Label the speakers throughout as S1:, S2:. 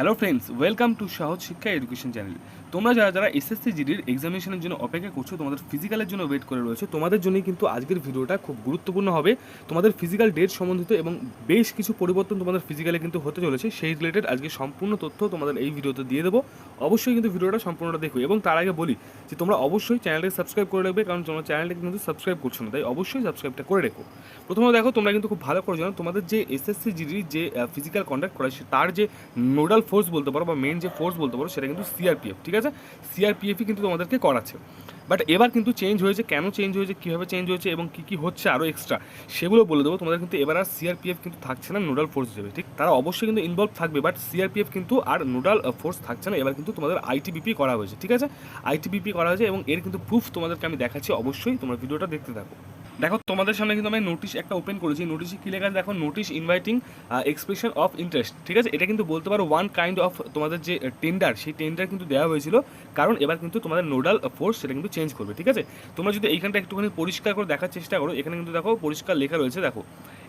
S1: Hello friends welcome to সহজ শিক্ষা education channel তোমরা যারা যারা এসএসসি জিডির এক্সামিনেশনের জন্য অপেক্ষা করছ, তোমাদের ফিজিক্যালের জন্য ওয়েট করে রয়েছে, তোমাদের জন্যই কিন্তু আজকের ভিডিওটা খুব গুরুত্বপূর্ণ হবে। তোমাদের ফিজিক্যাল ডেট সম্বন্ধিত এবং বেশ কিছু পরিবর্তন তোমাদের ফিজিক্যালে কিন্তু হতে চলেছে, সেই রিলেটেড আজকে সম্পূর্ণ তথ্য তোমাদের এই ভিডিওতে দিয়ে দেবো। অবশ্যই কিন্তু ভিডিওটা সম্পূর্ণটা দেখো এবং তার আগে বলি যে তোমরা অবশ্যই চ্যানেলটাকে সাবস্ক্রাইব করে রাখবে, কারণ তোমরা চ্যানেলটাকে কিন্তু সাবস্ক্রাইব করছ না, তাই অবশ্যই সাবস্ক্রাইবটা করে রেখো। প্রথমে দেখো, তোমরা কিন্তু খুব ভালো করে জানো, তোমাদের যে এসএসসি জিডির যে ফিজিক্যাল কন্ডাক্ট করা তার যে নোডাল ফোর্স বলতে পারো বা মেন যে ফোর্স বলতে পারো সেটা কিন্তু সিআরপিএফ ঠিক আছে? সিআরপিএফই কিন্তু তোমাদেরকে করাচ্ছে। বাট এবার কিন্তু চেঞ্জ হয়েছে, কেন চেঞ্জ হয়েছে, কীভাবে চেঞ্জ হয়েছে এবং কী কী হচ্ছে আরও এক্সট্রা সেগুলো বলে দেবো। তোমাদের কিন্তু এবার আর সিআরপিএফ কিন্তু থাকছে না নোডাল ফোর্স হিসেবে, ঠিক? তারা অবশ্যই কিন্তু ইনভলভ থাকবে বাট সিআরপিএফ কিন্তু আর নোডাল ফোর্স থাকছে না। এবার কিন্তু তোমাদের আইটিবিপি করা হয়েছে, ঠিক আছে? আইটিবিপি করা হয়েছে এবং এর কিন্তু প্রুফ তোমাদেরকে আমি দেখাচ্ছি। অবশ্যই তোমরা ভিডিওটা দেখতে থাকো। দেখো, তোমাদের সামনে কিন্তু আমি নোটিশ একটা ওপেন করেছি। নোটিশে কী লেখা দেখো notice inviting expression of interest ঠিক আছে? এটা কিন্তু বলতে পারো ওয়ান কাইন্ড অফ তোমাদের যে টেন্ডার সেই টেন্ডার কিন্তু দেওয়া হয়েছিল। কারণ এবার কিন্তু তোমাদের নোডাল ফোর্স সেটা কিন্তু চেঞ্জ করবে, ঠিক আছে? তোমরা যদি এইখানটা একটুখানি পরিষ্কার করে দেখার চেষ্টা করো, এখানে কিন্তু দেখো পরিষ্কার লেখা রয়েছে, দেখো।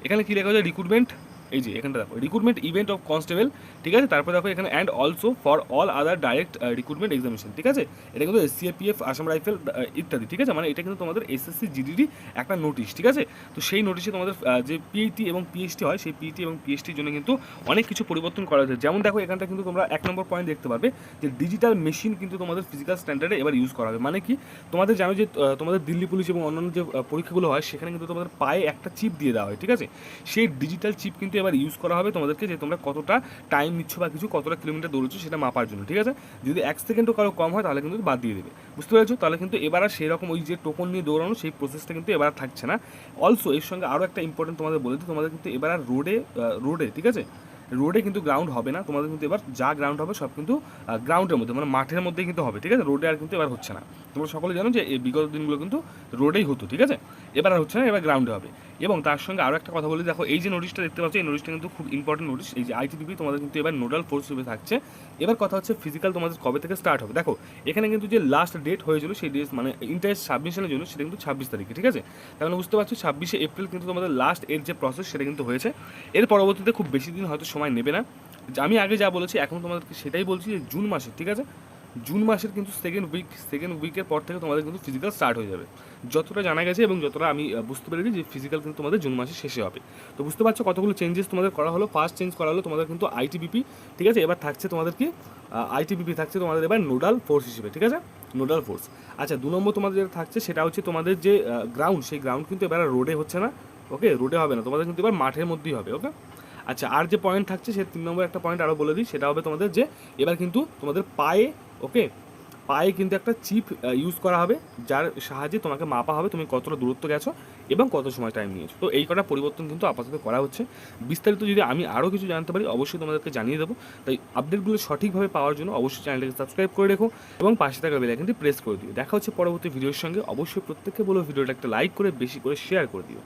S1: এখানে কী লেখা হয়েছে? রিক্রুটমেন্ট এই যে, এখানটা দেখো রিক্রুটমেন্ট ইভেন্ট অফ কনস্টেবল ঠিক আছে? তারপর দেখো এখানে and also for all other direct recruitment examination ঠিক আছে? এটা কিন্তু সিএপিএফ আসাম রাইফেল ইত্যাদি, ঠিক আছে? মানে এটা কিন্তু তোমাদের এসএসসি জিডিডি একটা নোটিশ ঠিক আছে? তো সেই নোটিশে তোমাদের যে পিএইটি এবং পিএইচটি হয়, সেই পিএইটি এবং পিএইচটির জন্য কিন্তু অনেক কিছু পরিবর্তন করা হয়েছে। যেমন দেখো, এখানটা কিন্তু তোমরা এক নম্বর পয়েন্ট দেখতে পাবে যে ডিজিটাল মেশিন কিন্তু তোমাদের ফিজিক্যাল স্ট্যান্ডার্ডে এবার ইউজ করা হবে। মানে কি? তোমাদের জানো যে তোমাদের দিল্লি পুলিশ এবং অন্যান্য যে পরীক্ষাগুলো হয়, সেখানে কিন্তু তোমাদের পায়ে একটা চিপ দিয়ে দেওয়া হয়, ঠিক আছে? সেই ডিজিটাল চিপ কিন্তু এবার ইউজ করা হবে তোমাদেরকে যে তোমরা কতটা টাইম নিচ্ছ বা কিছু, কতটা কিলোমিটার দৌড়চ্ছ সেটা মাপার জন্য, ঠিক আছে? যদি এক সেকেন্ডও কারও কম হয়, তাহলে কিন্তু বাদ দিয়ে দেবে, বুঝতে পেরেছ? তাহলে কিন্তু এবার আর সেরকম ওই যে টোকন নিয়ে দৌড়ানো, সেই প্রসেসটা কিন্তু এবার থাকছে না। অলসো এর সঙ্গে আরও একটা ইম্পর্টেন্ট তোমাদের বলে দিই, তোমাদের কিন্তু এবার আর রোডে রোডে ঠিক আছে? রোডে কিন্তু গ্রাউন্ড হবে না, তোমাদের কিন্তু এবার যা গ্রাউন্ড হবে সব কিন্তু গ্রাউন্ডের মধ্যে মানে মাঠের মধ্যেই কিন্তু হবে, ঠিক আছে? রোডে আর কিন্তু এবার হচ্ছে না। তোমরা সকলে জানো যে এই বিগত দিনগুলো কিন্তু রোডেই হতো, ঠিক আছে? এবার আর হচ্ছে না, এবার গ্রাউন্ডে হবে। এবং তার সঙ্গে আরও একটা কথা বলি, দেখো, এই যে নোটিশটা দেখতে পাচ্ছ, এই নোটিশটা কিন্তু খুব ইম্পর্টেন্ট নোটিশ এই যে আইটিপিপি তোমাদের কিন্তু এবার নোডাল ফোর্স হিসেবে থাকছে। এবার কথা হচ্ছে ফিজিক্যাল তোমাদের কবে থেকে স্টার্ট হবে? দেখো, এখানে কিন্তু যে লাস্ট ডেট হয়েছিল, সেই ডেট মানে ইন্টারেস্ট সাবমিশনের জন্য সেটা কিন্তু ছাব্বিশ তারিখে, ঠিক আছে? তার মানে বুঝতে পারছ, ছাব্বিশে এপ্রিল কিন্তু তোমাদের লাস্ট এর যে প্রসেস সেটা কিন্তু হয়েছে। এর পরবর্তীতে খুব বেশি দিন হয়তো সময় নেবে না। আমি আগে যা বলেছি, এখন তোমাদেরকে সেটাই বলছি যে জুন মাসে, ঠিক আছে? জুন মাসের কিন্তু সেকেন্ড উইক সেকেন্ড উইকের পর থেকে তোমাদের কিন্তু ফিজিক্যাল স্টার্ট হয়ে যাবে। যতটা জানা গেছে এবং যতটা আমি বুঝতে পেরেছি যে ফিজিক্যাল কিন্তু তোমাদের জুন মাসে শেষে হবে। তো বুঝতে পারছ কতগুলো চেঞ্জেস তোমাদের করা হলো? ফার্স্ট চেঞ্জ করা হলো তোমাদের কিন্তু আইটিবিপি ঠিক আছে? এবার থাকছে তোমাদের কি আইটিবিপি থাকছে তোমাদের এবার নোডাল ফোর্স হিসেবে, ঠিক আছে? নোডাল ফোর্স আচ্ছা দু নম্বর তোমাদের যেটা থাকছে সেটা হচ্ছে তোমাদের যে গ্রাউন্ড সেই গ্রাউন্ড কিন্তু এবার রোডে হচ্ছে না ওকে রোডে হবে না। তোমাদের কিন্তু এবার মাঠের মধ্যেই হবে ওকে আচ্ছা আর যে পয়েন্ট থাকছে সে তিন নম্বর একটা পয়েন্ট আরও বলে দিই। সেটা হবে তোমাদের যে, এবার কিন্তু তোমাদের পায়ে ওকে? পায়ে কিন্তু একটা চিপ ইউজ করা হবে, যার সাহায্যে তোমাকে মাপা হবে তুমি কতটা দূরত্ব গেছো এবং কত সময় টাইম নিয়েছো। তো এই কটা পরিবর্তন কিন্তু আপাতত করা হচ্ছে। বিস্তারিত যদি আমি আরও কিছু জানতে পারি, অবশ্যই তোমাদেরকে জানিয়ে দেবো। তাই আপডেটগুলো সঠিকভাবে পাওয়ার জন্য অবশ্যই চ্যানেলটাকে সাবস্ক্রাইব করে রেখো এবং পাশে থাকা বেলাইকনটি প্রেস করে দিও। দেখা হচ্ছে পরবর্তী ভিডিওর সঙ্গে। অবশ্যই প্রত্যেককে বলো ভিডিওটা একটা লাইক করে, বেশি করে শেয়ার করে দিও।